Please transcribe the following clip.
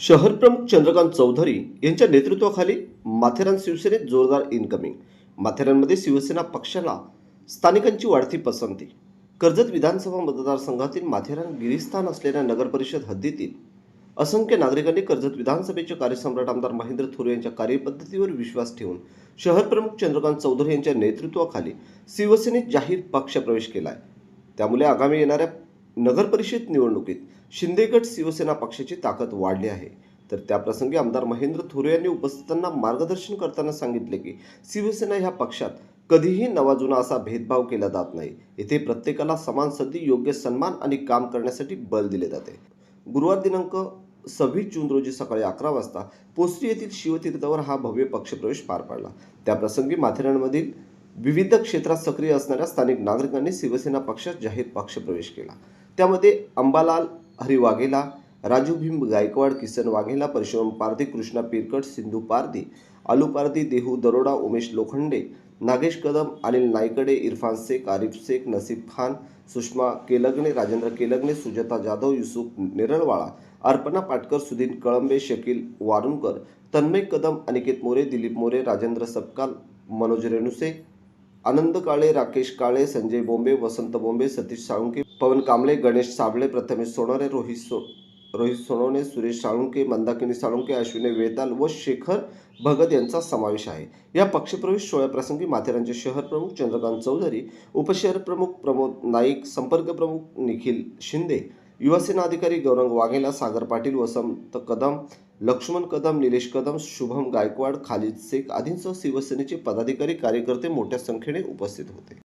शहर प्रमुख चंद्रकांत चौधरी यांच्या नेतृत्वाखाली माथेरान शिवसेनेत जोरदार इनकमिंग माथेरानमध्ये शिवसेना पक्षाला स्थानिकांची वाढती पसंती. कर्जत विधानसभा मतदारसंघातील माथेरान गिरीस्थान असलेल्या नगरपरिषद हद्दीतील असंख्य नागरिकांनी कर्जत विधानसभेचे कार्यसम्राट आमदार महेंद्र थोरे यांच्या कार्यपद्धतीवर विश्वास ठेवून शहरप्रमुख चंद्रकांत चौधरी यांच्या नेतृत्वाखाली शिवसेनेत जाहीर पक्षप्रवेश केला आहे त्यामुळे आगामी येणाऱ्या नगरपरिषद निवडणुकीत शिंदेगड शिवसेना पक्षाची ताकद वाढली आहे. तर त्याप्रसंगी आमदार महेंद्र थोरे यांनी उपस्थितांना मार्गदर्शन करताना सांगितले की शिवसेना ह्या पक्षात कधीही नवाजुना असा भेदभाव केला जात नाही. येथे प्रत्येकाला समान संधी योग्य सन्मान आणि काम करण्यासाठी बल दिले जाते. गुरुवार दिनांक सव्वीस जून रोजी सकाळी अकरा वाजता पोस्टी येथील शिवतीर्थावर हा भव्य पक्षप्रवेश पार पडला. त्याप्रसंगी माथेरानमधील विविध क्षेत्रात सक्रिय असणाऱ्या स्थानिक नागरिकांनी शिवसेना पक्षात जाहीर पक्षप्रवेश केला. त्यामध्ये अंबालाल हरी वाघेला राजू भीम गायकवाड किसन वाघेला परशुराम पारधी कृष्णा पिरकट सिंधू पारधी आलू पारधी देहू दरोडा उमेश लोखंडे नागेश कदम अनिल नायकडे इरफान शेख आरिफ शेख नसीब खान सुषमा केलगणे राजेंद्र केलगणे सुजाता जाधव युसुफ निरळवाळा अर्पणा पाटकर सुधीर कळंबे शकील वारुणकर तन्मय कदम अनिकेत मोरे दिलीप मोरे राजेंद्र सबकाल मनोज रेणुसे आनंद काळे राकेश काळे संजय बोंबे वसंत बोंबे सतीश साळुंके पवन कांबळे गणेश साबळे प्रथमेश सोनारे रोहित सो रोहित सोनवणे सुरेश साळुंके मंदाकिनी साळुंके अश्विनी वेताल व शेखर भगत यांचा समावेश आहे. या पक्षप्रवेश सोहळ्याप्रसंगी माथेरानचे शहर प्रमुख चंद्रकांत चौधरी उपशहर प्रमुख प्रमोद नाईक संपर्क प्रमुख निखिल शिंदे युवासेना अधिकारी गौरंग वाघेला सागर पाटील वसंत कदम लक्ष्मण कदम निलेश कदम शुभम गायकवाड खालिद शेख आदींसह शिवसेनेचे पदाधिकारी कार्यकर्ते मोठ्या संख्येने उपस्थित होते.